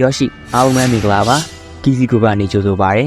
ယောရှိအားလုံးပဲမင်္ဂလာပါကီစီကိုကနေကြိုဆိုပါရစေ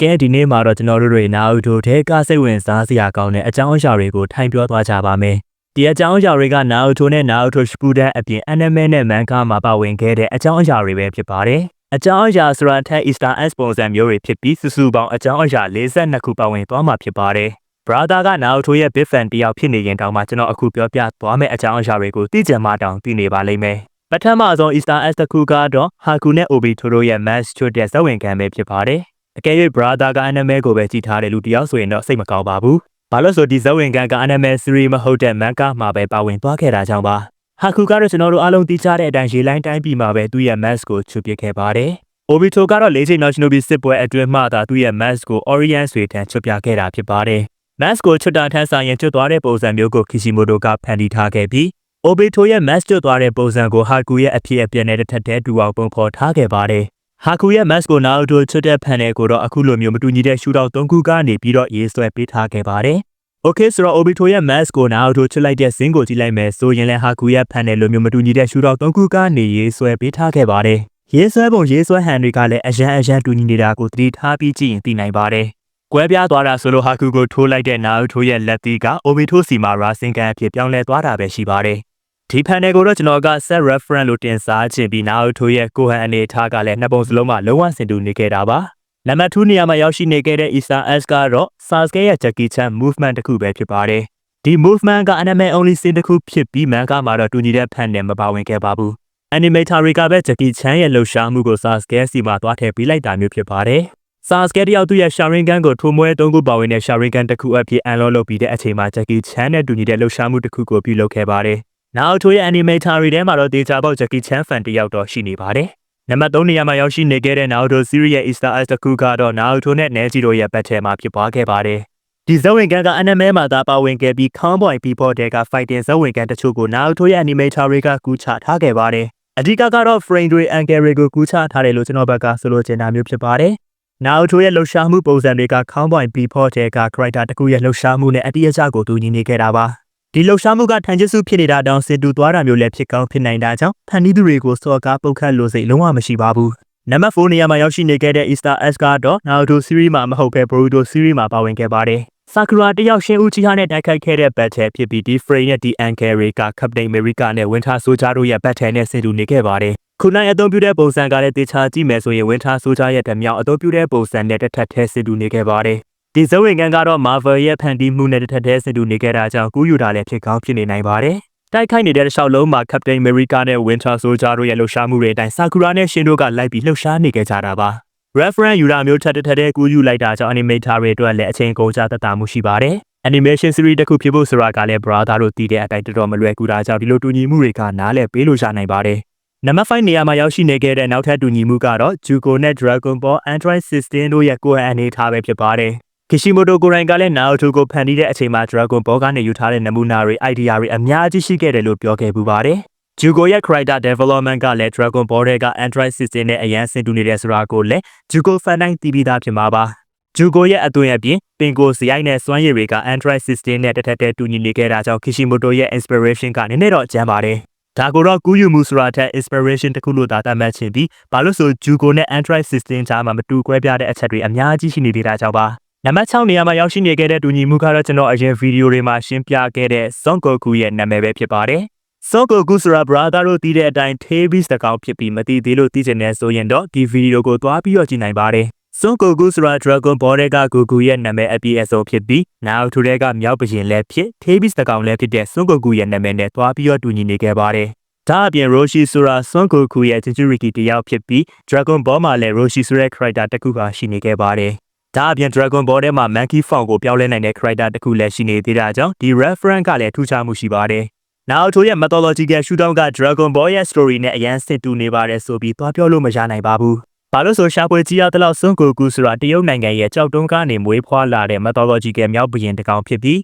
ကဲဒီနေ့မှာတော့ကျွန်တော်တို့တွေနာအူတိုထဲကစိတ်ဝင်စားစရာကောင်းတဲ့အကြောင်းအရာတွေကိုထိုင်ပြောသွားကြပါမယ်ဒီအကြောင်းအရာတွေကနာအူတိုနဲ့နာအူတိုစပူဒန်အပြင်အန်နမဲနဲ့မန်ကာမှာပါဝင်ခဲ့တဲ့အကြောင်းအရာတွေပဲဖြစ်ပါတယ်အကြောင်းအရာဆိုတာထက် Easter egg ပုံစံမျိုးတွေဖြစ်ပြီးစုစုပေါင်းအကြောင်းအရာ42ခုပါဝင်သွားမှာဖြစ်ပါတယ် brother ကနာအူတိုရဲ့ big fan တယောက်ဖြစ်နေရင်တောင်မှကျွန်တော်အခုပြောပြသွားမယ့်အကြောင်းအရာတွေကိုသိကြမှတောင်သိနေပါလိမ့်မယ် ပထမဆုံး Easter egg တစ်ခုကတော့ Haku နဲ့ Obito တို့ရဲ့ match ချွတ်တဲ့ဇဝင်ခံပဲဖြစ်ပါတယ်အကယ်၍ brother က anime ကိုပဲကြည့်ထားတဲ့လူတယောက်ဆိုရင်တော့စိတ်မကောင်းပါဘူး။ဘာလို့ဆိုဒီဇဝင်ကန်က anime series မဟုတ်တဲ့ manga မှာပဲပါဝင်သွားခဲ့တာကြောင့်ပါ။ဟာကူကတော့ကျွန်တော်တို့အားလုံးသိကြတဲ့အတိုင်းရေလိုင်းတိုင်းပြည်မှာပဲသူ့ရဲ့ mask ကိုချွတ်ပစ်ခဲ့ပါတယ်။ Obito ကတော့လေးချိန် National Beat စစ်ပွဲအတွင်းမှသာသူ့ရဲ့ mask ကို Orient ဆွေထံချွတ်ပြခဲ့တာဖြစ်ပါတယ်။ mask ကိုချွတ်တာထက်ဆိုင်ရင်ချွတ်သွားတဲ့ပုံစံမျိုးကို Kishimoto ကဖန်တီးထားခဲ့ပြီး Obito ရဲ့ mask ချွတ်သွားတဲ့ပုံစံကို Haku ရဲ့အဖြစ်အပျက်နဲ့တစ်ထပ်တည်းတူအောင်ပုံဖော်ထားခဲ့ပါတယ်။ဟာကူရဲ့ mask ကိုနာအိုတိုချွတ်တဲ့ဖန်နယ်ကိုတော့အခုလိုမျိုးမတူညီတဲ့ရှူတော့၃ခုကနေပြီးတော့ရေးဆွဲပေးထားခဲ့ပါတယ်။ Okay ဆိုတော့ Obito ရဲ့ mask ကိုနာအိုတိုချွတ်လိုက်တဲ့ဇင်းကိုကြည့်လိုက်မယ်ဆိုရင်လည်းဟာကူရဲ့ဖန်နယ်လိုမျိုးမတူညီတဲ့ရှူတော့၃ခုကနေရေးဆွဲပေးထားခဲ့ပါတယ်။ရေးဆွဲပုံရေးဆွဲဟန်တွေကလည်းအရန်အရန်တူညီနေတာကိုသတိထားပြီးကြည့်ရင်သိနိုင်ပါတယ်။ကွဲပြားသွားတာဆိုလို့ဟာကူကိုထိုးလိုက်တဲ့နာအိုတိုရဲ့လက်သီးက Obito စီမှာရာစင်ကန်အဖြစ်ပြောင်းလဲသွားတာပဲရှိပါတယ်။ ဒီဖန်နယ်ကိုတော့ကျွန်တော်က set reference လို့တင်စားချင်ပြီးနာအိုတိုရဲ့ကိုဟန်အနေထားကလည်းနှစ်ပုံစလုံးမှာလုံးဝဆင်တူနေခဲ့တာပါ။နံပါတ်2နေရာမှာရောက်ရှိနေခဲ့တဲ့ Easter egg ကတော့ Sasuke ရဲ့ Jackie Chan movement တစ်ခုပဲဖြစ်ပါတယ်။ဒီ movement က anime only scene တစ်ခုဖြစ်ပြီး manga မှာတော့တူညီတဲ့ဖန်နယ်မပါဝင်ခဲ့ပါဘူး။ animator တွေကပဲ Jackie Chan ရဲ့လှုပ်ရှားမှုကို Sasuke စီမှာသွားထည့်ပေးလိုက်တာမျိုးဖြစ်ပါတယ်။ Sasuke တယောက်သူ့ရဲ့ Sharingan ကိုထိုးမွဲသုံးခုပါဝင်တဲ့ Sharingan တစ်ခုအဖြစ် unlock လုပ်ပြီးတဲ့အချိန်မှာ Jackie Chan နဲ့တူညီတဲ့လှုပ်ရှားမှုတစ်ခုကိုပြုလုပ်ခဲ့ပါတယ်။ နာအိုတိုရဲ့ animator တွေထဲမှာတော့ဒေချာပေါက် Jackie Chan fan တယောက်တော့ရှိနေပါတယ်။နံပါတ်3နေရာမှာရောက်ရှိနေခဲ့တဲ့ Naruto series ရဲ့ Easter egg တစ်ခုကတော့ Naruto နဲ့ Neji တို့ရဲ့ battle မှာဖြစ်ပွားခဲ့ပါတယ်။ဒီဇဝင်ကန်က anime မှာသာပါဝင်ခဲ့ပြီး Cowboy Bebop တဲ့က fighting ဇဝင်ကန်တချို့ကို Naruto ရဲ့ animator တွေကကူးချထားခဲ့ပါတယ်။အဓိကကတော့ frame တွေ angle တွေကိုကူးချထားတယ်လို့ကျွန်တော်ဘက်ကဆိုလိုချင်တာမျိုးဖြစ်ပါတယ်။ Naruto ရဲ့လှုပ်ရှားမှုပုံစံတွေက Cowboy Bebop တဲ့က character တခုရဲ့လှုပ်ရှားမှုနဲ့အတိအကျကိုတူညီနေခဲ့တာပါ။ ဒီလှုပ်ရှားမှုကထန်ချစ်စုဖြစ်နေတာတောင်စင်တူသွားတာမျိုးလည်းဖြစ်ကောင်းဖြစ်နိုင်တာကြောင့်ဖန်တီးသူတွေကိုစော်ကားပုတ်ခတ်လို့စိတ်လုံးဝမရှိပါဘူး။နံပါတ်4နေရာမှာရောက်ရှိနေခဲ့တဲ့ Easter egg ကတော့ Naruto series မှာမဟုတ်ဘဲ Boruto series မှာပါဝင်ခဲ့ပါတယ်။ Sakura တယောက်ရှင်ဦးချီဟာနဲ့တိုက်ခိုက်ခဲ့တဲ့ battle ဖြစ်ပြီးဒီ frame နဲ့ဒီ angle တွေက Captain America နဲ့ Winter Soldier တို့ရဲ့ battle နဲ့ဆင်တူနေခဲ့ပါတယ်။ခုနအသုံးပြုတဲ့ပုံစံကလည်းတေချာကြည့်မယ်ဆိုရင် Winter Soldier ရဲ့ဓမြောက်အသုံးပြုတဲ့ပုံစံနဲ့တစ်ထပ်ထဲဆင်တူနေခဲ့ပါတယ်။ ဒီဇဝင်ကန်ကတော့ Marvel ရဲ့ဖန်တီးမှုနဲ့တစ်ထပ်ထဲဆင်တူနေခဲ့တာကြောင့်ကူးယူတာလည်းဖြစ်ကောင်းဖြစ်နေနိုင်ပါတယ်။တိုက်ခိုက်နေတဲ့တစ်လျှောက်လုံးမှာ Captain America နဲ့ Winter Soldier တို့ရဲ့လှုပ်ရှားမှုတွေအတိုင်း Sakura နဲ့ Shin တို့ကလိုက်ပြီးလှုပ်ရှားနေကြတာပါ။ reference ယူတာမျိုးထပ်တစ်ထပ်တည်းကူးယူလိုက်တာကြောင့် animator တွေအတွက်လည်းအချိန်ကုန်ကြသက်သာမှုရှိပါတယ်။ animation series တစ်ခုဖြစ်ဖို့ဆိုတာကလည်း brother တို့တည်တဲ့အတိုင်းတော်တော်မလွယ်ကူတာကြောင့်ဒီလိုတူညီမှုတွေကနားလည်ပေးလို့ရနိုင်ပါတယ်။နံပါတ်5နေရာမှာရောက်ရှိနေခဲ့တဲ့နောက်ထပ်တူညီမှုကတော့ Jugo နဲ့ Dragon Ball Android System တို့ရဲ့ကိုယ်အနေထားပဲဖြစ်ပါတယ်။ Kishimoto ကိုယ်တိုင်ကလည်း Naruto ကိုဖန်တီးတဲ့အချိန်မှာ Dragon Ball ကနေယူထားတဲ့နမူနာတွေ idea တွေအများကြီးရှိခဲ့တယ်လို့ပြောခဲ့ပူပါတယ်။ Jugo ရဲ့ character development ကလည်း Dragon Ball တွေက Android System နဲ့အရန်ဆင်တူနေတယ်ဆိုတာကိုလည်း Jugo fan တိုင်းသိပြီးသားဖြစ်မှာပါ။ Jugo ရဲ့အသွင်အပြင်ပင်ကိုစရိုက်နဲ့စွမ်းရည်တွေက Android System နဲ့တစ်ထပ်တည်းတူညီနေခဲ့တာကြောင့် Kishimoto ရဲ့ inspiration ကနည်းနည်းတော့ကျန်ပါတယ်။ဒါကိုတော့ကူးယူမှုဆိုတာထက် inspiration တစ်ခုလို့သာသတ်မှတ်ချင်ပြီးဘာလို့ဆို Jugo နဲ့ Android System ကြားမှာမတူကွဲပြားတဲ့အချက်တွေအများကြီးရှိနေသေးတာကြောင့်ပါ။ နံပါတ်6နေရာမှာရောက်ရှိနေခဲ့တဲ့တူညီမှုကတော့ကျွန်တော်အရင်ဗီဒီယိုတွေမှာရှင်းပြခဲ့တဲ့ Son Goku ရဲ့နာမည်ပဲဖြစ်ပါတယ်။ Son Goku ဆိုတာ brother တို့သိတဲ့အတိုင်း Tails တကောင်ဖြစ်ပြီးမသိသေးလို့သိချင်တယ်ဆိုရင်တော့ဒီဗီဒီယိုကိုသွားပြီးတော့ကြည့်နိုင်ပါတယ်။ Son Goku ဆိုတာ Dragon Ball တွေက Goku ရဲ့နာမည်အပြည့်အစုံဖြစ်ပြီး Naruto တွေကမြောက်ဘရင်လည်းဖြစ် Tails တကောင်လည်းဖြစ်တဲ့ Son Goku ရဲ့နာမည်နဲ့သွားပြီးတော့တူညီနေခဲ့ပါတယ်။ဒါအပြင် Roshi ဆိုတာ Son Goku ရဲ့ Jinchuriki တယောက်ဖြစ်ပြီး Dragon Ball မှာလည်း Roshi ဆိုတဲ့ character တစ်ခုကရှိနေခဲ့ပါတယ်။ ဒါအပြင် Dragon Ball ထဲမှာ Monkey Form ကိုပြောင်းလဲနိုင်တဲ့ character တစ်ခုလည်းရှိနေသေးတာကြောင့်ဒီ reference ကလည်းထူးခြားမှုရှိပါတယ်။ Naruto ရဲ့ mythological shootout က Dragon Ball ရဲ့ story နဲ့အရန်ဆင်တူနေပါတယ်ဆိုပြီးသွားပြောလို့မရနိုင်ပါဘူး။ဘာလို့ဆိုရှာဖွေကြည့်ရတဲ့လောက်စွန်ကိုကူဆိုတာတရုတ်နိုင်ငံရဲ့ကြောက်တုံးကနေမွေးဖွားလာတဲ့ mythological မြောက်ဘရင်တစ်ကောင်ဖြစ်ပြီး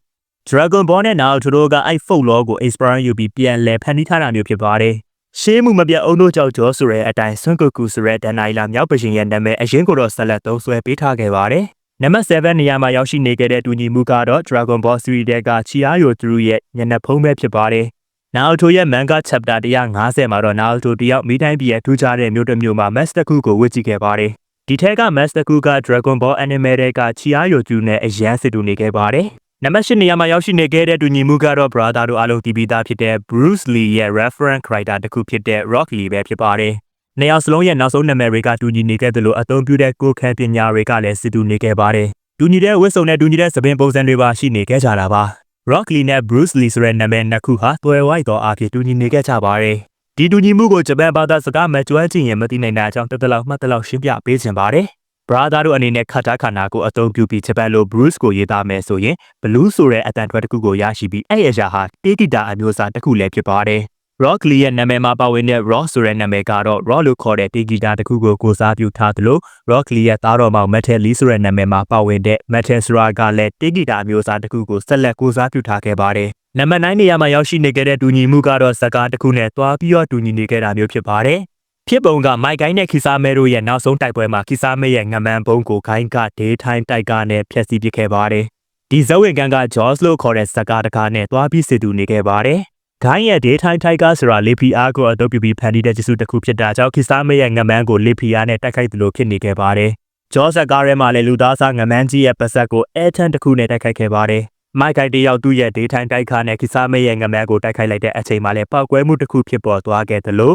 Dragon Ball နဲ့ Naruto တို့ကအဲ့ folk lore ကို inspire ယူပြီးပြန်လည်ဖန်တီးထားတာမျိုးဖြစ်ပါတယ်။ ရှေးမှုမပြတ်အုံတို့ကြောက်ကြောဆိုတဲ့အတိုင်းစွန်ကိုကူဆိုတဲ့ဒန်နိုင်လာမြောက်ဘရင်ရဲ့နာမည်အရင်ကတော့ဆက်လက်သုံးစွဲပေးထားခဲ့ပါတယ်။နံပါတ်7နေရာမှာရောက်ရှိနေခဲ့တဲ့တူညီမှုကတော့ Dragon Ball Series တဲ့က Chiayo True ရဲ့ညနေဖုံးပဲဖြစ်ပါတယ်။နာအိုတိုရဲ့ manga chapter 150မှာတော့နာအိုတိုတယောက်မိတိုင်းပြည်ရဲ့ထူးခြားတဲ့မြို့တစ်မြို့မှာ mask တစ်ခုကိုဝတ်ကြည့်ခဲ့ပါတယ်။ဒီထက်က mask တစ်ခုက Dragon Ball anime တွေကချီအားယိုကျူနဲ့အရန်စစ်တူနေခဲ့ပါတယ်။ နံပါတ်၈နေရာမှာရောက်ရှိနေခဲ့တဲ့တူညီမှုကတော့ brother တို့အားလုံးတည်ပြီးသားဖြစ်တဲ့ Bruce Lee ရဲ့ reference character တစ်ခုဖြစ်တဲ့ Rock Lee ပဲဖြစ်ပါတယ်။နေရာစလုံးရဲ့နောက်ဆုံးနာမည်တွေကတူညီနေခဲ့သလိုအသုံးပြုတဲ့ကိုယ်ခံပညာတွေကလည်းစစ်တူနေခဲ့ပါတယ်။တူညီတဲ့ဝတ်စုံနဲ့တူညီတဲ့သပင်ပုံစံတွေပါရှိနေခဲ့ကြတာပါ။ Rock Lee နဲ့ Bruce Lee ဆိုတဲ့နာမည်နှစ်ခုဟာတွယ်ဝိုက်သောအားဖြင့်တူညီနေခဲ့ကြပါတယ်။ဒီတူညီမှုကိုဂျပန်ဘာသာစကားမကျွမ်းကျင်ရင်မသိနိုင်တဲ့အကြောင်းတစ်တလောက်မှတ်တလောက်ရှင်းပြပေးခြင်းပါတယ်။ brother တို့အနေနဲ့ခတ်တာခန္ဓာကိုအသုံးပြုပြီးဂျပန်လို Bruce ကိုရေးသားမယ်ဆိုရင် Blue ဆိုတဲ့အတန်ထွက်တစ်ခုကိုရရှိပြီးအဲ့ရရှာဟာတေးဂီတာအမျိုးအစားတစ်ခုလည်းဖြစ်ပါတယ်။ Rock Lee ရဲ့နာမည်မှာပါဝင်တဲ့ Rock ဆိုတဲ့နာမည်ကတော့ Rock လို့ခေါ်တဲ့တေးဂီတာတစ်ခုကိုကိုစားပြုထားသလို Rock Lee ရဲ့သားတော်မောင် Metal Lee ဆိုတဲ့နာမည်မှာပါဝင်တဲ့ Metal Sura ကလည်းတေးဂီတာအမျိုးအစားတစ်ခုကိုဆက်လက်ကိုစားပြုထားခဲ့ပါတယ်။နံပါတ်9နေရာမှာရောက်ရှိနေခဲ့တဲ့တူညီမှုကတော့စကားတစ်ခုနဲ့တွားပြီးတော့တူညီနေခဲ့တာမျိုးဖြစ်ပါတယ်။ ဖြစ်ပုံကမိုက်ကိုင်းနဲ့ခီစာမဲတို့ရဲ့နောက်ဆုံးတိုက်ပွဲမှာခီစာမဲရဲ့ငမန်ဘုံကိုခိုင်းကဒေးထိုင်းတိုက်ကနဲ့ဖျက်ဆီးပစ်ခဲ့ပါတယ်။ဒီဇဝေကန်က Jaws လို့ခေါ်တဲ့စကားတကားနဲ့တွားပြီးစစ်တူနေခဲ့ပါတယ်။ခိုင်းရဲ့ဒေးထိုင်းတိုက်ကဆိုတာလေဖီအားကိုအတုပ်ပြပြီးဖန်တီးတဲ့ကျစုတစ်ခုဖြစ်တာကြောင့်ခီစာမဲရဲ့ငမန်ကိုလေဖီအားနဲ့တိုက်ခိုက်သလိုဖြစ်နေခဲ့ပါတယ်။ Jaws စကားထဲမှာလည်းလူသားစားငမန်းကြီးရဲ့ပါဇက်ကိုအဲထန်တစ်ခုနဲ့တိုက်ခိုက်ခဲ့ပါတယ်။မိုက်ကိုင်တယောက်သူ့ရဲ့ဒေးထိုင်းတိုက်ခါနဲ့ခီစာမဲရဲ့ငမန်းကိုတိုက်ခိုက်လိုက်တဲ့အချိန်မှာလည်းပောက်ကွဲမှုတစ်ခုဖြစ်ပေါ်သွားခဲ့သလို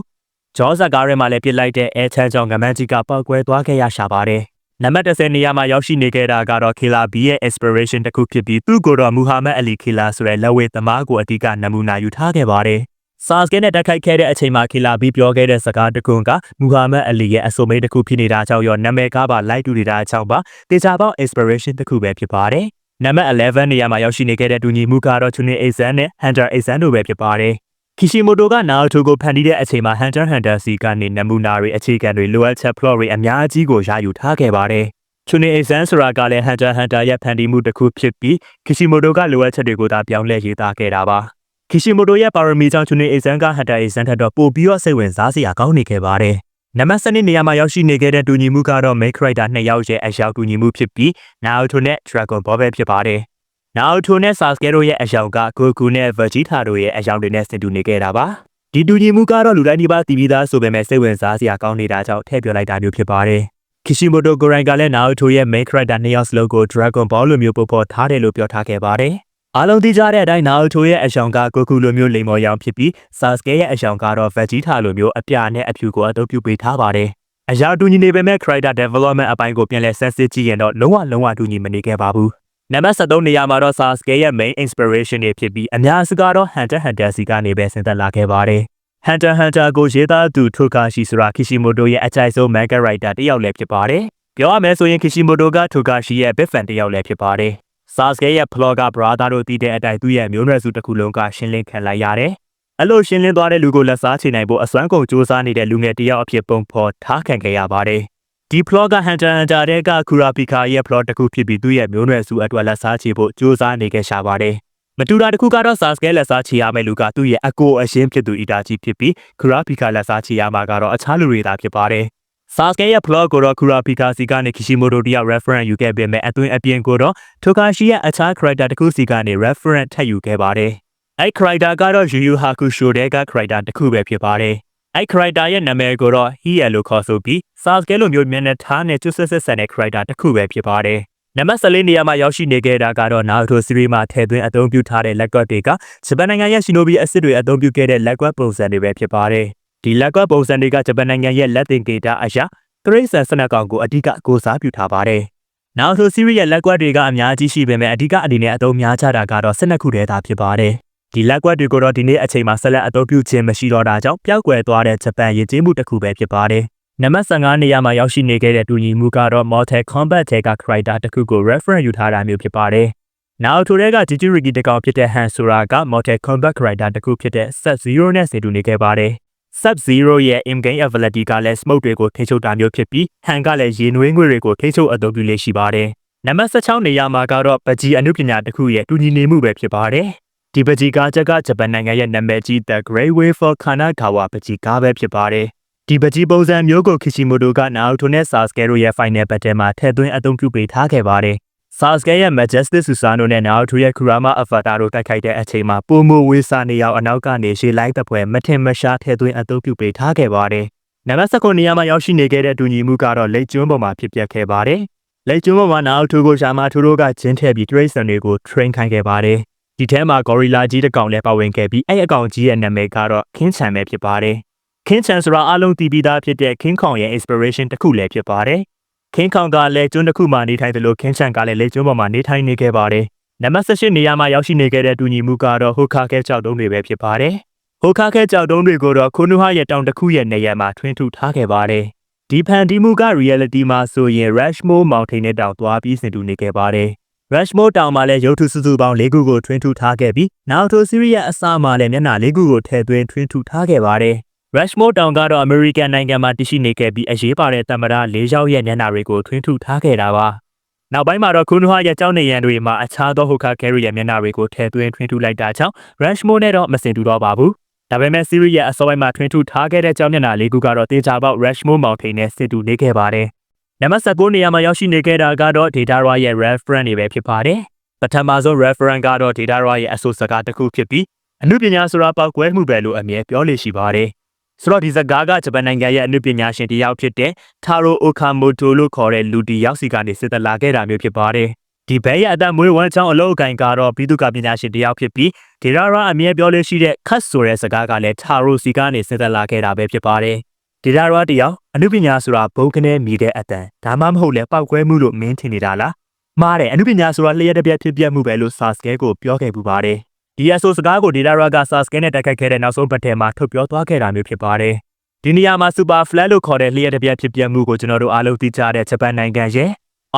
ဂျောဇက်ကားရဲမှာလည်းပြစ်လိုက်တဲ့အဲချမ်းကြောင့်ငမန်းကြီးကပောက်ကွဲသွားခဲ့ရရှာပါတယ်။နံပါတ်10နေရာမှာရောက်ရှိနေခဲ့တာကတော့ Killer B ရဲ့ inspiration တစ်ခုဖြစ်ပြီးသူ့ကိုယ်တော်မူဟာမက်အလီ Killer ဆိုတဲ့လက်ဝဲသမားကိုအဓိကနမူနာယူထားခဲ့ပါတယ်။ SARS နဲ့တိုက်ခိုက်ခဲ့တဲ့အချိန်မှာ Killer B ပြောခဲ့တဲ့စကားတစ်ခုကမူဟာမက်အလီရဲ့အဆိုမိတ်တစ်ခုဖြစ်နေတာကြောင့်ရောနာမည်ကားပါလိုက်တူနေတာကြောင့်ပါတေချာပေါက် inspiration တစ်ခုပဲဖြစ်ပါတယ်။နံပါတ်11နေရာမှာရောက်ရှိနေခဲ့တဲ့တူညီမှုကတော့ Chunin Exam နဲ့ Hunter Exam တို့ပဲဖြစ်ပါတယ်။ ခီရှီမိုတိုကနာအိုတိုကိုဖန်တီးတဲ့အချိန်မှာ Hunter Hunter စီကနေနမူနာတွေအခြေခံတွေလိုအပ်ချက် plot တွေအများကြီးကိုရယူထားခဲ့ပါတယ်။ချွနေအစမ်းဆိုတာကလည်း Hunter Hunter ရဲ့ဖန်တီးမှုတစ်ခုဖြစ်ပြီးခီရှီမိုတိုကလိုအပ်ချက်တွေကိုသာပြောင်းလဲရေးသားခဲ့တာပါ။ခီရှီမိုတိုရဲ့ပါရမီကြောင့်ချွနေအစမ်းက Hunter အစမ်းထက်တော့ပိုပြီးတော့စိတ်ဝင်စားစရာကောင်းနေခဲ့ပါတယ်။နံပါတ်7နေရာမှာရောက်ရှိနေခဲ့တဲ့တူညီမှုကတော့ main character နှစ်ယောက်ရဲ့အရောက်တူညီမှုဖြစ်ပြီး Naruto နဲ့ Dragon Ball ပဲဖြစ်ပါတယ်။ နာအိုတိုနဲ့ဆာစကဲတို့ရဲ့အယောင်ကဂိုကူနဲ့ဗဂျီတာတို့ရဲ့အယောင်တွေနဲ့ဆင်တူနေခဲ့တာပါဒီတူညီမှုကတော့လူတိုင်းဒီပါတီးပြီးသားဆိုပေမဲ့စိတ်ဝင်စားစရာကောင်းနေတာကြောင့်ထည့်ပြောလိုက်တာမျိုးဖြစ်ပါတယ်ခီရှီမိုတိုကိုရိုင်ကလည်းနာအိုတိုရဲ့ main character နှစ်ယောက်စလုံးကို Dragon Ball လိုမျိုးပုံဖော်ထားတယ်လို့ပြောထားခဲ့ပါတယ်အားလုံးသိကြတဲ့အတိုင်းနာအိုတိုရဲ့အယောင်ကဂိုကူလိုမျိုးလိမ်မော်ရောင်ဖြစ်ပြီးဆာစကဲရဲ့အယောင်ကတော့ဗဂျီတာလိုမျိုးအပြာနဲ့အဖြူကိုအသုံးပြုပေးထားပါတယ်အရာတူညီနေပေမဲ့ character development အပိုင်းကိုပြန်လဲဆက်စစ်ကြည့်ရင်တော့လုံးဝလုံးဝတူညီမနေခဲ့ပါဘူး နံပါတ်73နေရာမှာတော့ Sasuke ရဲ့ main inspiration တွေဖြစ်ပြီးအများစုကတော့ Hunter x Hunter စီကနေပဲဆင်းသက်လာခဲ့ပါတယ်။ Hunter x Hunter ကိုရေးသားသူ Togashi ဆိုတာ Kishimoto ရဲ့အကြိုက်ဆုံး manga writer တစ်ယောက်လည်းဖြစ်ပါတယ်။ပြောရမယ်ဆိုရင် Kishimoto က Togashi ရဲ့ big fan တစ်ယောက်လည်းဖြစ်ပါတယ်။ Sasuke ရဲ့ plot က brother တို့တည်တဲ့အတိုင်းသူ့ရဲ့မျိုးနွယ်စုတစ်ခုလုံးကရှင်းလင်းခံလိုက်ရတယ်။အဲ့လိုရှင်းလင်းသွားတဲ့လူကိုလက်စားချေနိုင်ဖို့အစွမ်းကုန်စူးစမ်းနေတဲ့လူငယ်တစ်ယောက်အဖြစ်ပုံဖော်ထားခံခဲ့ရပါတယ်။ ဒီ plot က Hunter Hunter တဲ့က Kurapika ရဲ့ plot တစ်ခုဖြစ်ပြီးသူ့ရဲ့မျိုးနွယ်စုအတွက်လက်စားချေဖို့ကြိုးစားနေခဲ့ရှာပါတယ်။မတူတာတစ်ခုကတော့ Sasuke လက်စားချေရမယ့်လူကသူ့ရဲ့အကိုအရှင်ဖြစ်သူ Itachi ဖြစ်ပြီး Kurapika လက်စားချေရမှာကတော့အခြားလူတွေသာဖြစ်ပါတယ်။ Sasuke ရဲ့ plot ကိုတော့ Kurapika စီကနေ Kishimoto တယောက် reference ယူခဲ့ပေမဲ့အတွင်းအပြင်ကိုတော့ Togashi ရဲ့အခြား character တစ်ခုစီကနေ reference ထပ်ယူခဲ့ပါတယ်။အဲ့ character ကတော့ Yu Yu Hakusho တဲ့က character တစ်ခုပဲဖြစ်ပါတယ်။ အဲ့ character ရဲ့နာမည်ကိုတော့ Hiya လို့ခေါ်ဆိုပြီး Sasuke လိုမျိုးမျက်နှာထားနဲ့ကျွတ်ဆက်ဆက်ဆန်တဲ့ character တစ်ခုပဲဖြစ်ပါတယ်။နံပါတ်14နေရာမှာရောက်ရှိနေခဲ့တာကတော့ Naruto series မှာထည့်သွင်းအသုံးပြုထားတဲ့လက်ကွက်တွေကဂျပန်နိုင်ငံရဲ့ Shinobi အစစ်တွေအသုံးပြုခဲ့တဲ့လက်ကွက်ပုံစံတွေပဲဖြစ်ပါတယ်။ဒီလက်ကွက်ပုံစံတွေကဂျပန်နိုင်ငံရဲ့လက်တင်ဒေတာအရာတရိတ်ဆန်စနက်ကောင်ကိုအဓိကကိုစားပြုထားပါတယ်။ Naruto series ရဲ့လက်ကွက်တွေကအများကြီးရှိပေမဲ့အဓိကအနေနဲ့အသုံးများကြတာကတော့12ခုတည်းသာဖြစ်ပါတယ်။ ဒီလက်ကွက်တွေကိုတော့ဒီနေ့အချိန်မှာဆက်လက်အသုံးပြုခြင်းမရှိတော့တာကြောင့်ပျောက်ကွယ်သွားတဲ့ဂျပန်ရည်ကြီးမှုတစ်ခုပဲဖြစ်ပါတယ်။နံပါတ်15နေရာမှာရောက်ရှိနေခဲ့တဲ့တူညီမှုကတော့ Mortal Kombat ထဲက character တစ်ခုကို reference ယူထားတာမျိုးဖြစ်ပါတယ်။နောက်ထိုထဲက Jijiriki တကောင်ဖြစ်တဲ့ Han ဆိုတာက Mortal Kombat character တစ်ခုဖြစ်တဲ့ Sub-Zero နဲ့ဆင်တူနေခဲ့ပါတယ်။ Sub-Zero ရဲ့ in-game ability ကလည်း smoke တွေကိုထိချုပ်တာမျိုးဖြစ်ပြီး Han ကလည်းရေနွေးငွေတွေကိုထိချုပ်အသုံးပြုလေးရှိပါတယ်။နံပါတ်16နေရာမှာကတော့ပကြီးအနုပညာတစ်ခုရဲ့တူညီနေမှုပဲဖြစ်ပါတယ်။ ဒီပကြီးကားချက်ကဂျပန်နိုင်ငံရဲ့နာမည်ကြီး The Great Way for Kanagawa ပကြီးကားပဲဖြစ်ပါတယ်။ဒီပကြီးပုံစံမျိုးကိုခီရှီမိုတိုကနာအိုတိုနဲ့ဆာစကဲတို့ရဲ့ Final Battle မှာထည့်သွင်းအသုံးပြုပေးထားခဲ့ပါတယ်။ Sasuke ရဲ့ Majestic Susanoo နဲ့ Naruto ရဲ့ Kurama Avatar တို့တိုက်ခိုက်တဲ့အချိန်မှာပုံမဝေစာနေရောက်အနောက်ကနေရှေ့လိုက်တဲ့ပွဲမထင်မရှားထဲသွင်းအသုံးပြုပေးထားခဲ့ပါတယ်။နံပါတ်9နေရာမှာရောက်ရှိနေခဲ့တဲ့တူညီမှုကတော့လက်ကျွန်းပေါ်မှာဖြစ်ပျက်ခဲ့ပါတယ်။လက်ကျွန်းပေါ်မှာ Naruto ကိုရှာမထိုးတို့ကဂျင်းထည့်ပြီး Tracer တွေကို train ခိုင်းခဲ့ပါတယ်။ ဒီထဲမှာ Gorilla ကြီးတစ်ကောင်လည်းပါဝင်ခဲ့ပြီးအဲ့အကောင်ကြီးရဲ့နာမည်ကတော့ King Chan ပဲဖြစ်ပါတယ်။ King Chan ဆိုတာအလုံးတီးပြီးသားဖြစ်တဲ့ King Kong ရဲ့ inspiration တစ်ခုလည်းဖြစ်ပါတယ်။ King Kong ကလည်းကျွန်းတစ်ခုမှာနေထိုင်တယ်လို့ King Chan ကလည်းလေကျွန်းပေါ်မှာနေထိုင်နေခဲ့ပါတယ်။နံပါတ်18နေရာမှာရောက်ရှိနေခဲ့တဲ့တူညီမှုကတော့ Hokage ကြောက်တုံးတွေပဲဖြစ်ပါတယ်။ Hokage ကြောက်တုံးတွေကိုတော့ Konoha ရဲ့တောင်တစ်ခုရဲ့နေရာမှာထွင်းထုထားခဲ့ပါတယ်။ဒီဖန်တီးမှုက reality မှာဆိုရင် Rushmore Mountain နဲ့တောင်သွားပြီးဆင်တူနေခဲ့ပါတယ်။ Rushmore တောင်မှာလည်းရုပ်ထုစုစုပေါင်း၄ခုကိုထွင်းထုထားခဲ့ပြီး Naruto series ရဲ့အစမှာလည်းမျက်နှာ၄ခုကိုထည့်သွင်းထွင်းထုထားခဲ့ပါတယ်။ Rushmore တောင်ကတော့ American နိုင်ငံမှာတည်ရှိနေခဲ့ပြီးအရေးပါတဲ့တမရ၄ယောက်ရဲ့မျက်နှာတွေကိုထွင်းထုထားခဲ့တာပါ။နောက်ပိုင်းမှာတော့ Konoha ရဲ့ကြောင်းနေရန်တွေမှာအခြားသော Hokage ရဲ့မျက်နှာတွေကိုထည့်သွင်းထွင်းထုလိုက်တာကြောင့် Rushmore နဲ့တော့မစင်တူတော့ပါဘူး။ဒါပေမဲ့ series ရဲ့အစောပိုင်းမှာထွင်းထုထားခဲ့တဲ့ကြောင်းမျက်နှာ၄ခုကတော့တေချာပေါက် Rushmore Mountain နဲ့စင်တူနေခဲ့ပါတယ်။ နံပါတ်19နေရာမှာရောက်ရှိနေခဲ့တာကတော့ Deidara ရဲ့ reference တွေပဲဖြစ်ပါတယ်။ပထမဆုံး reference ကတော့ Deidara ရဲ့အဆိုစကားတစ်ခုဖြစ်ပြီးအမှုပညာဆိုတာပောက်ကွဲမှုပဲလို့အမြဲပြောလို့ရှိပါတယ်။ဆိုတော့ဒီစကားကဂျပန်နိုင်ငံရဲ့အမှုပညာရှင်တစ်ယောက်ဖြစ်တဲ့ Taro Okamoto လို့ခေါ်တဲ့လူတစ်ယောက်စီကနေစစ်တလာခဲ့တာမျိုးဖြစ်ပါတယ်။ဒီဘဲရဲ့အသက်မွေးဝမ်းချောင်းအလုပ်အကင်ကတော့ပြီးသူကပညာရှင်တစ်ယောက်ဖြစ်ပြီးဒေရာရာအမြဲပြောလို့ရှိတဲ့ခတ်ဆိုတဲ့စကားကလည်း Taro စီကနေစစ်တလာခဲ့တာပဲဖြစ်ပါတယ်။ ဒေရာရာတစ်ယောက်အမှုပညာဆိုတာဘုံကနေမိတဲ့အတန်ဒါမှမဟုတ်လဲပောက်ကွဲမှုလို့မင်းထင်နေတာလား။မှားတယ်အမှုပညာဆိုတာလျှက်တစ်ပြက်ဖြစ်ပြမှုပဲလို့ Sasuke ကိုပြောခဲ့ပူပါတယ်။ဒီအဆိုစကားကိုဒေရာရာက Sasuke နဲ့တိုက်ခိုက်ခဲ့တဲ့နောက်ဆုံးပတ်ထဲမှာထုတ်ပြောသွားခဲ့တာမျိုးဖြစ်ပါတယ်။ဒီနေရာမှာ Super Flat လို့ခေါ်တဲ့လျှက်တစ်ပြက်ဖြစ်ပြမှုကိုကျွန်တော်တို့အားလုံးသိကြတဲ့ဂျပန်နိုင်ငံရဲ့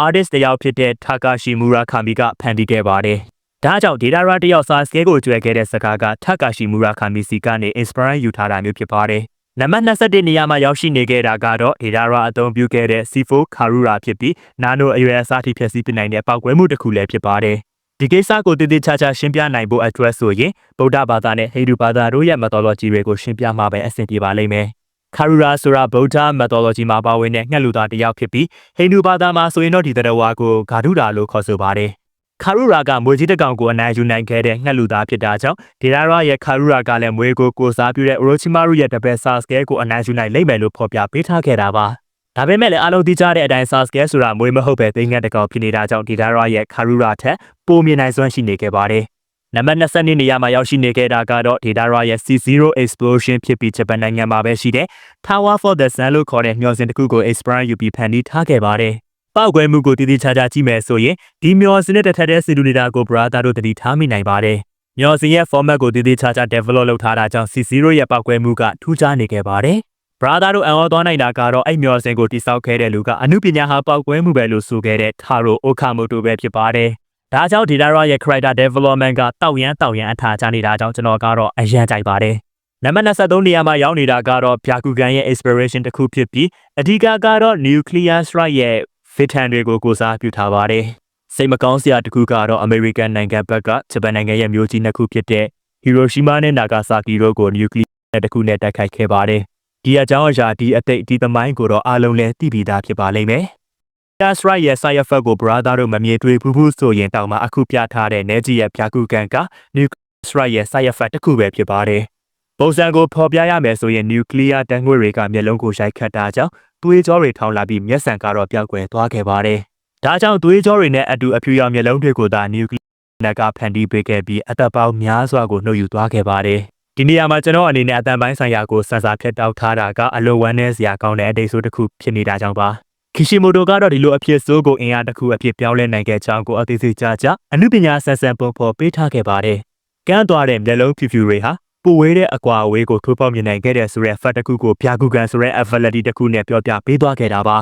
artist တယောက်ဖြစ်တဲ့ Takashi Murakami ကဖန်တီးခဲ့ပါတယ်။ဒါကြောင့် Data Ra တယောက် Sasuke ကိုကြွယ်ခဲ့တဲ့စကားက Takashi Murakami စီကနေ inspire ယူထားတာမျိုးဖြစ်ပါတယ်။ နံပါတ်21နေရာမှာရောက်ရှိနေခဲ့တာကတော့ Data Ra အသုံးပြုခဲ့တဲ့ C4 Karura ဖြစ်ပြီးနာနိုအရွယ်အစားထိဖြစ်စီပြနိုင်တဲ့ပောက်ကွဲမှုတစ်ခုလည်းဖြစ်ပါတယ်။ဒီကိစ္စကိုတည်တည်ချာချာရှင်းပြနိုင်ဖို့အတွက်ဆိုရင်ဗုဒ္ဓဘာသာနဲ့ဟိန္ဒူဘာသာတို့ရဲ့ methodology တွေကိုရှင်းပြမှာပဲအဆင်ပြေပါလိမ့်မယ်။ Karura ဆိုတာဗုဒ္ဓ methodology မှာပါဝင်တဲ့ငှက်လူသားတစ်ယောက်ဖြစ်ပြီးဟိန္ဒူဘာသာမှာဆိုရင်တော့ဒီတရားဝါကိုဂါဒုတာလို့ခေါ်ဆိုပါတယ်။ ခါရူရာကမွေကြီးတစ်ကောင်ကိုအနိုင်ယူနိုင်ခဲ့တဲ့ငှက်လူသားဖြစ်တာကြောင့်ဒေရာရာရဲ့ခါရူရာကလည်းမွေကိုကိုစားပြုတဲ့ Orochimaru ရဲ့တပည့် Sasuke ကိုအနိုင်ယူနိုင်လိမ့်မယ်လို့ဖော်ပြပေးထားခဲ့တာပါ။ဒါပေမဲ့လည်းအလုံးသိကြတဲ့အတိုင်း Sasuke ဆိုတာမွေမဟုတ်ပဲသိငှက်တစ်ကောင်ဖြစ်နေတာကြောင့်ဒေရာရာရဲ့ခါရူရာထက်ပိုမြင်နိုင်စွမ်းရှိနေခဲ့ပါတယ်။နံပါတ်20နေရာမှာရောက်ရှိနေခဲ့တာကတော့ Data Ra ရဲ့ C0 Explosion ဖြစ်ပြီးဂျပန်နိုင်ငံမှာပဲရှိတဲ့ Tower for the Sun လို့ခေါ်တဲ့မျှော်စင်တစ်ခုကို Expire ယူပြီးဖန်တီးထားခဲ့ပါတယ်။ ပောက်ကွဲမှုကိုတည်တည်ချာချာကြည့်မယ်ဆိုရင်ဒီမျော်စင်နဲ့တစ်ထက်တည်းစီတူနေတာကို Brother တို့တတိထားမိနိုင်ပါတယ်။မျော်စင်ရဲ့ format ကိုတည်တည်ချာချာ develop လုပ်ထားတာကြောင့် C0 ရဲ့ပောက်ကွဲမှုကထူးခြားနေခဲ့ပါတယ်။ Brother တို့အံ့ဩသွားနိုင်တာကတော့အဲ့မျော်စင်ကိုတိစောက်ခဲ့တဲ့လူကအမှုပညာဟာပောက်ကွဲမှုပဲလို့ဆိုခဲ့တဲ့ Taro Okamoto ပဲဖြစ်ပါတယ်။ဒါကြောင့် Data Ra ရဲ့ character development ကတောက်ရမ်းတောက်ရမ်းအထာချနေတာကြောင့်ကျွန်တော်ကတော့အရန်ကြိုက်ပါတယ်။နံပါတ်23နေရာမှာရောက်နေတာကတော့ Byakugan ရဲ့ inspiration တစ်ခုဖြစ်ပြီးအဓိကကတော့ nuclear strike ရဲ့ Vitan တွေကိုကိုစားပြုထားပါတယ်။စိတ်မကောင်းစရာတစ်ခုကတော့ American နိုင်ငံဘက်ကဂျပန်နိုင်ငံရဲ့မျိုးကြီးနှစ်ခုဖြစ်တဲ့ Hiroshima နဲ့ Nagasaki တို့ကို nuclear တစ်ခုနဲ့တိုက်ခိုက်ခဲ့ပါတယ်။ဒီအကြောင်းအရာဒီအသိဒီသမိုင်းကိုတော့အားလုံးလည်းသိပြီးသားဖြစ်ပါလိမ့်မယ်။ That's right ရဲ့ side effect ကို brother တို့မမြင်တွေ့ဘူးဘူးဆိုရင်တောင်မှအခုပြထားတဲ့ Neji ရဲ့ Byakugan က nuclear ရဲ့ side effect တစ်ခုပဲဖြစ်ပါတယ်။ပုံစံကိုဖော်ပြရမယ်ဆိုရင် nuclear တန်းငွေတွေကမျက်လုံးကိုရိုက်ခတ်တာကြောင့် သွေးကြောတွေထောင်လာပြီးမျက်စံကတော့ပျောက်ကွယ်သွားခဲ့ပါတယ်။ဒါကြောင့်သွေးကြောတွေနဲ့အတူအဖြူရောင်မျက်လုံးတွေကိုသာ nuclear ကဖန်တီးပေးခဲ့ပြီးအသက်ပေါင်းများစွာကိုနှုတ်ယူသွားခဲ့ပါတယ်။ဒီနေရာမှာကျွန်တော်အနေနဲ့အတန်ပိုင်းဆိုင်ရာကိုစံစာဖြတ်တောက်ထားတာကအလိုဝမ်းနဲ့စရာကောင်းတဲ့အတိတ်ဆိုးတစ်ခုဖြစ်နေတာကြောင့်ပါ။ခီရှီမိုတိုကတော့ဒီလိုအဖြစ်ဆိုးကိုအင်အားတစ်ခုအဖြစ်ပြောင်းလဲနိုင်ခဲ့ကြောင်းကိုအသေးစိတ်ကြားကြအမှုပညာဆန်ဆန်ပုံဖော်ပေးထားခဲ့ပါတယ်။ကန်းသွားတဲ့မျက်လုံးဖြူဖြူတွေဟာ ပူဝေးတဲ့အကွာအဝေးကိုထိုးပေါက်မြင်နိုင်ခဲ့တဲ့ဆိုတဲ့ fact တစ်ခုကိုပြကူကန်ဆိုတဲ့ ability တစ်ခုနဲ့ပြောပြပေးသွားခဲ့တာပါ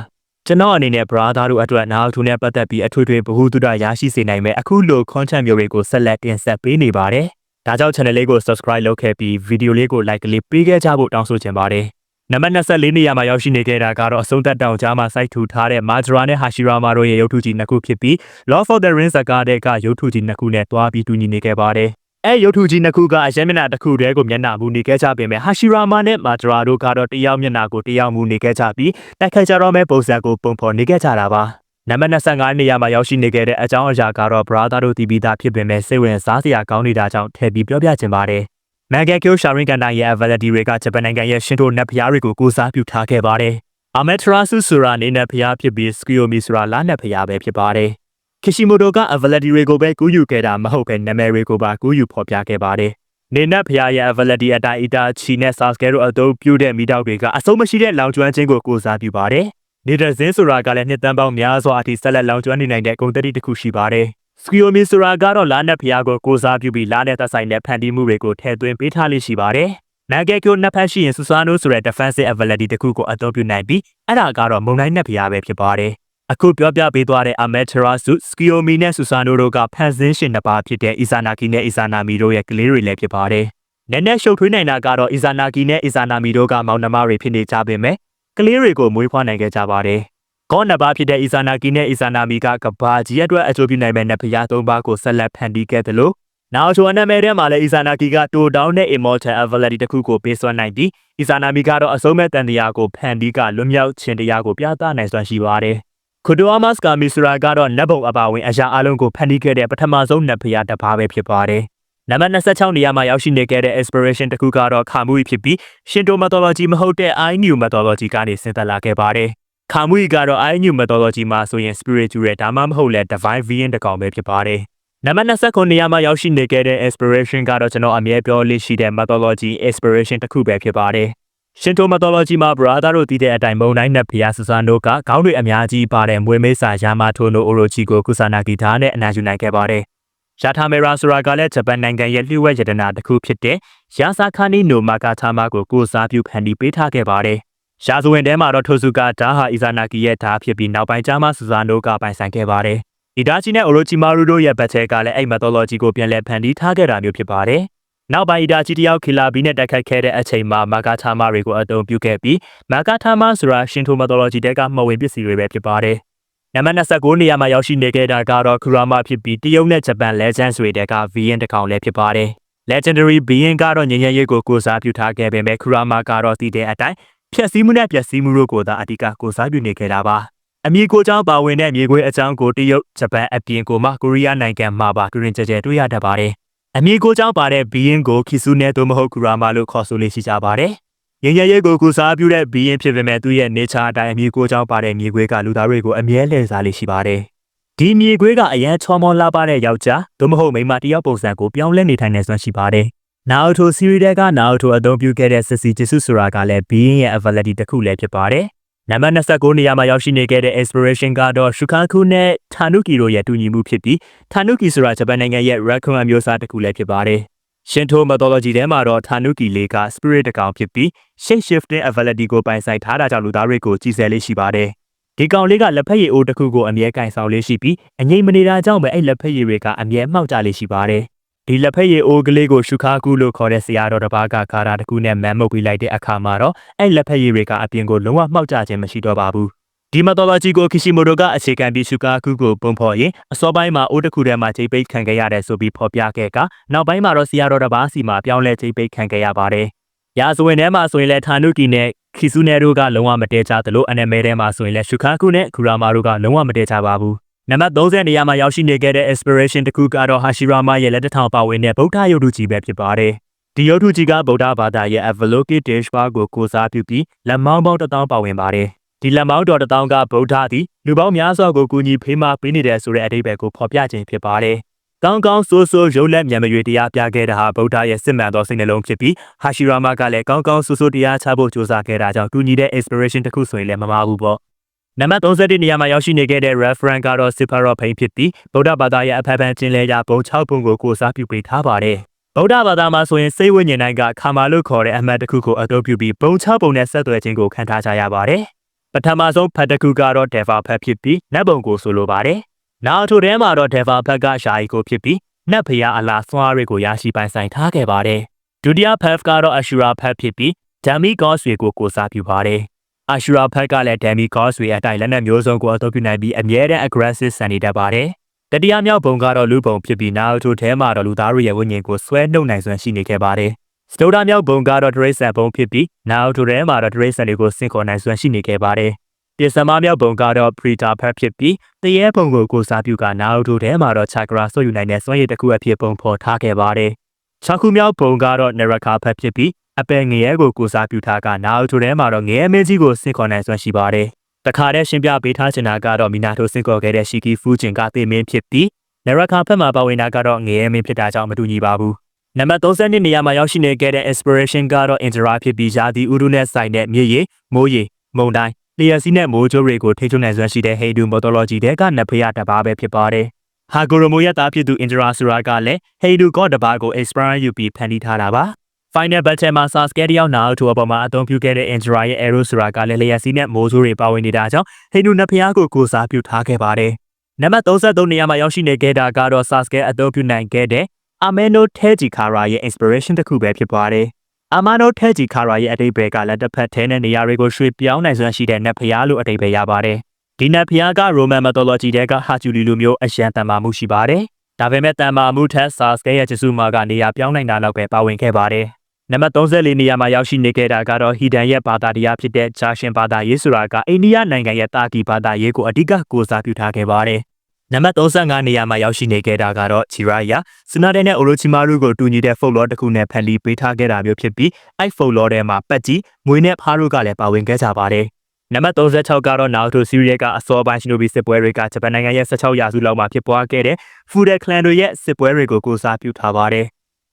ကျွန်တော်အနေနဲ့ brother တို့အတွက်နားထူနဲ့ပတ်သက်ပြီးအထွေထွေဗဟုသုတရရှိစေနိုင်မဲ့အခုလို content မျိုးတွေကိုဆက်လက်တင်ဆက်ပေးနေပါတယ်ဒါကြောင့် channel လေးကို subscribe လုပ်ခဲ့ပြီး video လေးကို like လေးပေးခဲ့ကြဖို့တောင်းဆိုချင်ပါတယ်နံပါတ်24နေရာမှာရောက်ရှိနေခဲ့တာကတော့အဆုံးသက်တောင်ကြားမှာစိုက်ထူထားတဲ့ Majora နဲ့ Hashirama တို့ရဲ့ရုပ်ထုကြီးနှစ်ခုဖြစ်ပြီး Lord of the Rings ဇာတ်ကားတဲ့ကရုပ်ထုကြီးနှစ်ခုနဲ့တွားပြီးတူညီနေခဲ့ပါတယ် အဲရုပ်ထုကြီးနှစ်ခုကအရင်မျက်နှာတစ်ခုတည်းကိုမျက်နှာမူနေခဲ့ကြပေမဲ့ဟာရှီရာမာနဲ့မာဒရာတို့ကတော့တယောက်မျက်နှာကိုတယောက်မူနေခဲ့ကြပြီးတိုက်ခိုက်ကြတော့မဲ့ပုံစံကိုပုံဖော်နေခဲ့ကြတာပါနနံပါတ်25နေရာမှာရောက်ရှိနေခဲ့တဲ့အကြောင်းအရာကတော့ brother တို့တီးပြီးသားဖြစ်ပေမဲ့စိတ်ဝင်စားစရာကောင်းနေတာကြောင့်ထည့်ပြီးပြောပြချင်ပါတယ်။မန်ဂက်ကျိုရှာရင်ကန်တိုင်ရဲ့ availability တွေကဂျပန်နိုင်ငံရဲ့ရှင်တိုနတ်ဖျားတွေကိုကိုးစားပြုထားခဲ့ပါတယ်။အမက်ထရာဆုဆိုတာနေနတ်ဖျားဖြစ်ပြီးစကီယိုမီဆိုတာလာနတ်ဖျားပဲဖြစ်ပါတယ်။ ခီရှီမိုတိုက availability တွေကိုပဲကူးယူခဲ့တာမဟုတ်ပဲနာမည်တွေကိုပါကူးယူဖော်ပြခဲ့ပါတယ်။နေနတ်ဖျားရဲ့ availability အတိုင်းအတာချီနဲ့ Sasuke တို့အသုံးပြုတဲ့မိတောက်တွေကအဆုံးမရှိတဲ့လောင်ကျွမ်းခြင်းကိုကိုးစားပြုပါတယ်။နေတဲ့ဇင်းဆိုတာကလည်းနှစ်တန်းပေါင်းများစွာအထိဆက်လက်လောင်ကျွမ်းနေနိုင်တဲ့ဂုဏ်သတ္တိတစ်ခုရှိပါတယ်။စကီယိုမီဆိုတာကတော့လာနက်ဖျားကိုကိုးစားပြုပြီးလာနက်သက်ဆိုင်တဲ့ဖန်တီးမှုတွေကိုထည့်သွင်းပေးထားလိမ့်ရှိပါတယ်။နန်ဂက်ကျိုနှစ်ဖက်ရှိရင်ဆူဆာနိုဆိုတဲ့ defensive ability တစ်ခုကိုအသုံးပြုနိုင်ပြီးအဲ့ဒါကတော့မုံတိုင်းနက်ဖျားပဲဖြစ်ပါတယ်။ အခုပြောပြပေးသွားတဲ့ Amaterasu, Skiyomi နဲ့ Susanoo တို့ကဖန်ဆင်းရှင်နှစ်ပါးဖြစ်တဲ့ Izanagi နဲ့ Izanami တို့ရဲ့ကလေးတွေလည်းဖြစ်ပါတယ်။နည်းနည်းရှုပ်ထွေးနိုင်တာကတော့ Izanagi နဲ့ Izanami တို့ကမောင်နှမတွေဖြစ်နေကြပေမဲ့ကလေးတွေကိုမွေးဖွားနိုင်ခဲ့ကြပါတယ်။ကောနဘာဖြစ်တဲ့ Izanagi နဲ့ Izanami ကကဘာကြီးအတွက်အကျိုးပြုနိုင်မဲ့နဖျားသုံးပါးကိုဆက်လက်ဖန်တီးခဲ့တယ်လို့နောက်ချိုအနမဲထဲမှာလည်း Izanagi ကတိုတောင်းတဲ့ Immortal Ability တစ်ခုကိုပေးစွမ်းနိုင်ပြီး Izanami ကတော့အဆုံးမဲ့တန်တရားကိုဖန်တီးကလွတ်မြောက်ခြင်းတရားကိုပြသနိုင်စွမ်းရှိပါတယ်။ ခုဒိုအာမတ်စကာမီဆူရာကတော့နတ်ဘုံအပါဝင်အရာအလုံးကိုဖန်တီးခဲ့တဲ့ပထမဆုံးနတ်ဖျားတစ်ပါးပဲဖြစ်ပါတယ်။နံပါတ်26နေရာမှာရောက်ရှိနေခဲ့တဲ့ inspiration တစ်ခုကတော့ခါမူဖြစ်ပြီးရှင်တို mythology မဟုတ်တဲ့ I new mythology ကနေဆင်းသက်လာခဲ့ပါတယ်။ခါမူကတော့ I new mythology မှာဆိုရင် spiritual ဒါမှမဟုတ်လဲ divine being တစ်ကောင်ပဲဖြစ်ပါတယ်။နံပါတ်29နေရာမှာရောက်ရှိနေခဲ့တဲ့ inspiration ကတော့ကျွန်တော်အမြဲပြောလို့ရှိတဲ့ mythology inspiration တစ်ခုပဲဖြစ်ပါတယ်။ ရှင်တို mythology မှာ brother တို့တည်တဲ့အတိုင်းမုံတိုင်းနဲ့ဖျားဆူဆာနိုကခေါင်းတွေအများကြီးပါတဲ့မွေးမေးစာယာမာထိုနိုအိုရိုချီကိုကုဆာနာဂီတာနဲ့အနာယူနိုင်ခဲ့ပါတယ်။ယာထာမေရာဆိုတာကလည်းဂျပန်နိုင်ငံရဲ့လျှို့ဝှက်ရတနာတစ်ခုဖြစ်တဲ့ယာဆာခါနီနိုမာကာထာမာကိုကိုစားပြုဖန်တီးပေးထားခဲ့ပါတယ်။ရှာဇဝင်ထဲမှာတော့ထိုစုကဒါဟာအီဇာနာဂီရဲ့ဓာတ်ဖြစ်ပြီးနောက်ပိုင်းကျမှဆူဇာနိုကပိုင်ဆိုင်ခဲ့ပါတယ်။ဒီဒါချီနဲ့အိုရိုချီမာရူတို့ရဲ့ဘတ်ချက်ကလည်းအဲ့ mythology ကိုပြန်လည်ဖန်တီးထားခဲ့တာမျိုးဖြစ်ပါတယ်။ နောက်ပိုင်းအီဒါချီတယောက်ခီလာဘီနဲ့တိုက်ခိုက်ခဲ့တဲ့အချိန်မှာမာကာထာမာတွေကိုအသုံးပြုခဲ့ပြီးမာကာထာမာဆိုတာရှင်ထို mythology တဲကမှဝင်ပစ္စည်းတွေပဲဖြစ်ပါတယ်။နံပါတ်29နေရာမှာရောက်ရှိနေခဲ့တာကတော့ခူရာမာဖြစ်ပြီးတရုတ်နဲ့ဂျပန် Legends တွေတဲက VN တစ်ကောင်လည်းဖြစ်ပါတယ်။ Legendary Being ကတော့ငញ្ញရဲကိုကိုစားပြုထားခဲ့ပေမဲ့ခူရာမာကတော့တည်တဲ့အတိုင်းဖြည့်ဆည်းမှုနဲ့ပျက်စီးမှုတို့ကိုသာအဓိကကိုစားပြုနေခဲ့တာပါ။အမည်ကိုကြောင့်ပါဝင်တဲ့မြေခွေးအကြောင်းကိုတရုတ်ဂျပန်အပြင်ကိုမှကိုရီးယားနိုင်ငံမှာပါကရင်ကြကြတွေ့ရတတ်ပါတယ်။ အမည်ကိုကြောင့်ပါတဲ့ Being ကိုခီဆူနဲ့သို့မဟုတ်ခူရာမာလို့ခေါ်ဆိုလေးရှိကြပါတယ်။ငញ្ញရဲကိုကိုစားပြုတဲ့ Being ဖြစ်ပေမဲ့သူ့ရဲ့ nature အတိုင်းအမည်ကိုကြောင့်ပါတဲ့မြေခွေးကလူသားတွေကိုအမြဲလှည့်စားလေးရှိပါတယ်။ဒီမြေခွေးကအရန်ချောမောလာပါတဲ့ယောက်ျားသို့မဟုတ်မိန်းမတယောက်ပုံစံကိုပြောင်းလဲနေထိုင်နေစွမ်းရှိပါတယ်။နာအိုတိုစီရီတဲကနာအိုတိုအသုံးပြုခဲ့တဲ့စစ်စီဂျစ်စုဆိုတာကလည်း being ရဲ့ ability တစ်ခုလည်းဖြစ်ပါတယ်။ နံပါတ်29နေရာမှာရောက်ရှိနေခဲ့တဲ့ inspiration ကတော့ရှုခါခုနဲ့ထာနုကီတို့ရဲ့တူညီမှုဖြစ်ပြီးထာနုကီဆိုတာဂျပန်နိုင်ငံရဲ့ raccoon အမျိုးအစားတစ်ခုလည်းဖြစ်ပါတယ်။ရှင်ထို mythology ထဲမှာတော့ထာနုကီလေးက spirit တစ်ကောင်ဖြစ်ပြီး shape shifting ability ကိုပိုင်ဆိုင်ထားတာကြောင့်လူသားတွေကိုကြီးစဲလေးရှိပါတယ်။ဒီကောင်လေးကလက်ဖက်ရည်အိုးတစ်ခုကိုအမြဲကင်ဆောင်လေးရှိပြီးအငိမ့်မနေတာကြောင့်ပဲအဲ့လက်ဖက်ရည်တွေကအမြဲမှောက်ကြလေးရှိပါတယ်။ ဒီလက်ဖက်ရည်အိုးကလေးကိုရှုခါကူလို့ခေါ်တဲ့ဆရာတော်တစ်ပါးကခါရာတစ်ခုနဲ့မန်မုတ်ပြီးလိုက်တဲ့အခါမှာတော့အဲ့လက်ဖက်ရည်တွေကအပြင်ကိုလုံးဝမှောက်ကြခြင်းမရှိတော့ပါဘူး။ဒီ mythology ကိုခီရှီမိုတိုကအခြေခံပြီးရှုကာကူကိုပုံဖော်ရင်အစောပိုင်းမှာအိုးတစ်ခုထဲမှာချိန်ပိတ်ခံခဲ့ရတယ်ဆိုပြီးဖော်ပြခဲ့ကနောက်ပိုင်းမှာတော့ဆရာတော်တစ်ပါးစီမှာပြောင်းလဲချိန်ပိတ်ခံခဲ့ရပါတယ်။ရာဇဝင်ထဲမှာဆိုရင်လည်းဌာနုကီနဲ့ခီဆူနယ်တို့ကလုံးဝမတည့်ကြသလိုအနမဲထဲမှာဆိုရင်လည်းရှုခါကူနဲ့ခူရာမာတို့ကလုံးဝမတည့်ကြပါဘူး။ နံပါတ်30နေရာမှာရောက်ရှိနေခဲ့တဲ့ inspiration တစ်ခုကတော့ဟာရှီရာမာရဲ့လက်တစ်ထောင်ပါဝင်တဲ့ဗုဒ္ဓရုပ်ထုကြီးပဲဖြစ်ပါတယ်။ဒီရုပ်ထုကြီးကဗုဒ္ဓဘာသာရဲ့ Avalokitesh ဘာကိုကိုစားပြုပြီးလက်မောင်းပေါင်းတစ်တောင်းပါဝင်ပါတယ်။ဒီလက်မောင်းတော်တစ်တောင်းကဗုဒ္ဓသည်လူပေါင်းများစွာကိုကူညီဖေးမပေးနေတဲ့ဆိုတဲ့အဓိပ္ပာယ်ကိုဖော်ပြခြင်းဖြစ်ပါတယ်။ကောင်းကောင်းဆိုးဆိုးရုပ်လက်မြန်မရွေတရားပြခဲ့တာဟာဗုဒ္ဓရဲ့စစ်မှန်သောစိတ်နှလုံးဖြစ်ပြီးဟာရှီရာမာကလည်းကောင်းကောင်းဆိုးဆိုးတရားချဖို့ကြိုးစားခဲ့တာကြောင့်ကူညီတဲ့ inspiration တစ်ခုဆိုရင်လည်းမမှားဘူးပေါ့။ နံပါတ်31နေရာမှာရောက်ရှိနေခဲ့တဲ့ reference ကတော့ Siparo ဖိန်ဖြစ်ပြီးဗုဒ္ဓဘာသာရဲ့အဖက်ဖန်ကျင်းလဲရာဘုံ6ဘုံကိုကိုစားပြုပေးထားပါတယ်။ဗုဒ္ဓဘာသာမှာဆိုရင်စိတ်ဝိညာဉ်တိုင်းကခါမာလို့ခေါ်တဲ့အမှတ်တစ်ခုကိုအသုံးပြုပြီးဘုံ6ဘုံနဲ့ဆက်သွယ်ခြင်းကိုခံထားကြရပါတယ်။ပထမဆုံးဖတ်တစ်ခုကတော့ Deva ဖတ်ဖြစ်ပြီးနတ်ဘုံကိုဆိုလိုပါတယ်။နောက်ထိုထဲမှာတော့ Deva ဖတ်ကရှာရီကိုဖြစ်ပြီးနတ်ဖျားအလားစွာတွေကိုရရှိပိုင်ဆိုင်ထားခဲ့ပါတယ်။ဒုတိယဖတ်ကတော့ Ashura ဖတ်ဖြစ်ပြီး Dami Gods တွေကိုကိုစားပြုပါတယ်။ Ashura ဖက်ကလည်း Dami Gods တွေအတိုင်းလက်နက်မျိုးစုံကိုအသုံးပြုနိုင်ပြီးအမြဲတမ်း aggressive ဆန်နေတတ်ပါတယ်။တတိယမြောက်ဘုံကတော့လူပုံဖြစ်ပြီးနာအိုတိုထဲမှာတော့လူသားတွေရဲ့ဝိညာဉ်ကိုဆွဲနှုတ်နိုင်စွမ်းရှိနေခဲ့ပါတယ်။စတိုဒါမြောက်ဘုံကတော့ဒရိတ်ဆန်ဘုံဖြစ်ပြီးနာအိုတိုထဲမှာတော့ဒရိတ်ဆန်တွေကိုစင်ခေါ်နိုင်စွမ်းရှိနေခဲ့ပါတယ်။ပြင်စမမြောက်ပုံကတော့ Preta ဖက်ဖြစ်ပြီးတရေပုံကိုကိုစားပြုကနာအိုတိုထဲမှာတော့ Chakra ဆွတ်ယူနိုင်တဲ့စွမ်းရည်တစ်ခုအဖြစ်ပုံဖော်ထားခဲ့ပါတယ်။၆ခုမြောက်ပုံကတော့ Naraka ဖက်ဖြစ်ပြီး အပယ်ငရဲကိုကိုစားပြုထားကနာအိုတိုထဲမှာတော့ငရဲမင်းကြီးကိုစင်ခေါ်နိုင်စွမ်းရှိပါတယ်။တခါတည်းရှင်းပြပေးထားချင်တာကတော့မီနာတိုစင်ခေါ်ခဲ့တဲ့ရှီကီဖူးဂျင်ကသေမင်းဖြစ်ပြီး Naraka ဖက်မှာပါဝင်တာကတော့ငရဲမင်းဖြစ်တာကြောင့်မတူညီပါဘူး။နံပါတ်32နေရာမှာရောက်ရှိနေခဲ့တဲ့ inspiration ကတော့ Intera ဖြစ်ပြီးယာဒီဥရုနဲ့ဆိုင်တဲ့မြေရီမိုးရီမုန်တိုင်းလျှက်စီးနဲ့မိုးကြိုးတွေကိုထိချုံနိုင်စွမ်းရှိတဲ့ Heidu mythology တဲ့ကနဖရတပါးပဲဖြစ်ပါတယ်။ဟာဂိုရိုမိုရဲ့သားဖြစ်သူ Intera Sura ကလည်း Heidu god တပါးကို inspire ယူပြီးဖန်တီးထားတာပါ။ Final Battle မှာ Sasuke တယောက်နာအထူအပေါ်မှာအသုံးပြုခဲ့တဲ့ Intera ရဲ့ Arrow Sura ကလည်းလျှက်စီးနဲ့မိုးကြိုးတွေပါဝင်နေတာကြောင့် Heidu နဖရကိုကိုစားပြုထားခဲ့ပါတယ်။နံပါတ်33နေရာမှာရောက်ရှိနေခဲ့တာကတော့ Sasuke အသုံးပြုနိုင်ခဲ့တဲ့ Ameno Tejikara ရဲ့ inspiration တစ်ခုပဲဖြစ်ပါတယ်။ Amano Tejikara ရဲ့အတိတ်ဘယ်ကလက်တစ်ဖက်ထဲနဲ့နေရာတွေကိုရွှေ့ပြောင်းနိုင်စွမ်းရှိတဲ့နတ်ဖျားလို့အတိတ်ပဲရပါတယ်။ဒီနတ်ဖျားက Roman mythology တဲကဟာဂျူလီလိုမျိုးအရန်တန်မာမှုရှိပါတယ်။ဒါပေမဲ့တန်မာမှုထက် Sasuke ရဲ့ဂျစုမာကနေရာပြောင်းနိုင်တာတော့ပဲပါဝင်ခဲ့ပါတယ်။ နံပါတ်34နေရာမှာရောက်ရှိနေခဲ့တာကတော့ဟီဒန်ရဲ့ဘာသာတရားဖြစ်တဲ့ဂျာရှင်ဘာသာရေးဆိုတာကအိန္ဒိယနိုင်ငံရဲ့တာကီဘာသာရေးကိုအဓိကကိုးစားပြုထားခဲ့ပါတယ်။နံပါတ်35နေရာမှာရောက်ရှိနေခဲ့တာကတော့ချီရာယာစနာဒဲနဲ့အိုရိုချီမာရူကိုတူညီတဲ့ဖုတ်လောတစ်ခုနဲ့ဖန်တီးပေးထားခဲ့တာမျိုးဖြစ်ပြီးအဲ့ဖုတ်လောထဲမှာပတ်ကြီးမွေနဲ့ဖားတို့ကလည်းပါဝင်ခဲ့ကြပါတယ်နံပါတ်36ကတော့နာအိုတိုစီရီယကအစောပိုင်းရှင်နိုဘီစစ်ပွဲတွေကဂျပန်နိုင်ငံရဲ့16ရာစုလောက်မှာဖြစ်ပွားခဲ့တဲ့ဖူဒယ်ကလန်တို့ရဲ့စစ်ပွဲတွေကိုကိုစားပြုထားပါတယ်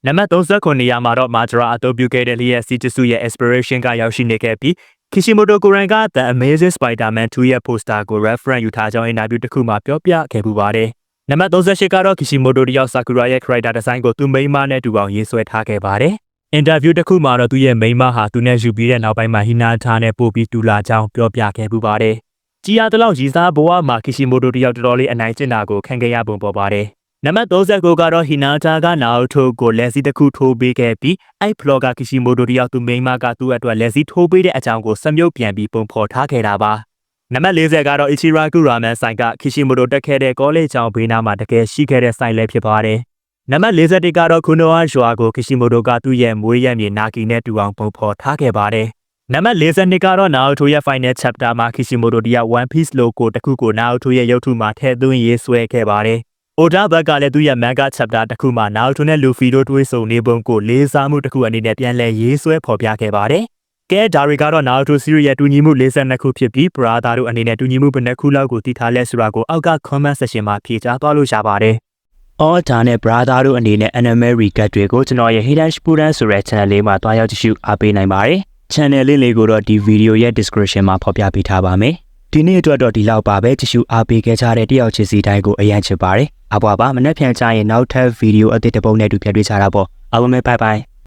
နံပါတ်39နေရာမှာတော့မာဂျရာအတိုးပြုခဲ့တဲ့လျက်စီတစုရဲ့ aspiration ကရောက်ရှိနေခဲ့ပြီး Kishimoto ကိုရိုင်က The Amazing Spider-Man 2ရဲ့ poster ကို reference ယူထားကြောင်း interview တစ်ခုမှာပြောပြခဲ့ပူပါတယ်။နံပါတ်38ကတော့ Kishimoto တယောက် Sakura ရဲ့ character design ကိုသူမိန်းမနဲ့တူအောင်ရေးဆွဲထားခဲ့ပါတယ်။ interview တစ်ခုမှာတော့သူရဲ့မိန်းမဟာသူနဲ့ယူပြီးတဲ့နောက်ပိုင်းမှာ Hinata နဲ့ပို့ပြီးတူလာကြောင်းပြောပြခဲ့ပူပါတယ်။ကြီးရတဲ့လောက်ရည်စားဘဝမှာ Kishimoto တယောက်တော်တော်လေးအနိုင်ကျင့်တာကိုခံခဲ့ရပုံပေါ်ပါတယ်။ နံပါတ်39ကတော့ Hinata က Naruto ကိုလက်စီတစ်ခုထိုးပေးခဲ့ပြီးအဲ့ vlog က Kishimoto တယောက်သူမိန်းမကသူ့အတွက်လက်စီထိုးပေးတဲ့အကြောင်းကိုစမြုပ်ပြန်ပြီးပုံဖော်ထားခဲ့တာပါ။နံပါတ်40ကတော့ Ichiraku Ramen ဆိုင်က Kishimoto တက်ခဲ့တဲ့ကောလိပ်ကျောင်းဘေးနားမှာတကယ်ရှိခဲ့တဲ့ဆိုင်လည်းဖြစ်ပါတယ်။နံပါတ်41ကတော့ Kunoa ရွာကို Kishimoto ကသူ့ရဲ့မွေးရမြေ Naki နဲ့တူအောင်ပုံဖော်ထားခဲ့ပါတယ်။နံပါတ်42ကတော့ Naruto ရဲ့ final chapter မှာ Kishimoto တယောက် One Piece logo တစ်ခုကို Naruto ရဲ့ရုပ်ထုမှာထည့်သွင်းရေးဆွဲခဲ့ပါတယ်။ Oda ဘက်ကလည်းသူ့ရဲ့ manga chapter တစ်ခုမှာ Naruto နဲ့ Luffy တို့တွေ့ဆုံနေပုံကိုလေးစားမှုတစ်ခုအနေနဲ့ပြန်လည်ရေးဆွဲဖော်ပြခဲ့ပါတယ်။ကဲဒါတွေကတော့ Naruto series ရဲ့တူညီမှု52ခုဖြစ်ပြီး Brother တို့အနေနဲ့တူညီမှုဘယ်နှခုလောက်ကိုတည်ထားလဲဆိုတာကိုအောက်က comment section မှာဖြေကြားသွားလို့ရပါတယ်။အော်ဒါနဲ့ brother တို့အနေနဲ့ anime recap တွေကိုကျွန်တော်ရဲ့ Hidden Spuden ဆိုတဲ့ channel လေးမှာတွားရောက်ကြည့်ရှုအားပေးနိုင်ပါတယ်။ channel လေးလေးကိုတော့ဒီ video ရဲ့ description မှာဖော်ပြပေးထားပါမယ်။ ဒီနေ့အတွက်တော့ဒီလောက်ပါပဲကြည့်ရှုအားပေးခဲ့ကြတဲ့တယောက်ချင်းစီတိုင်းကိုအရန်ချစ်ပါတယ်။အဘွားပါမနေ့ပြန်ကြရင်နောက်ထပ် video အသစ်တစ်ပုဒ်နဲ့တူပြန်တွေ့ကြတာပေါ့။အားလုံးပဲ bye bye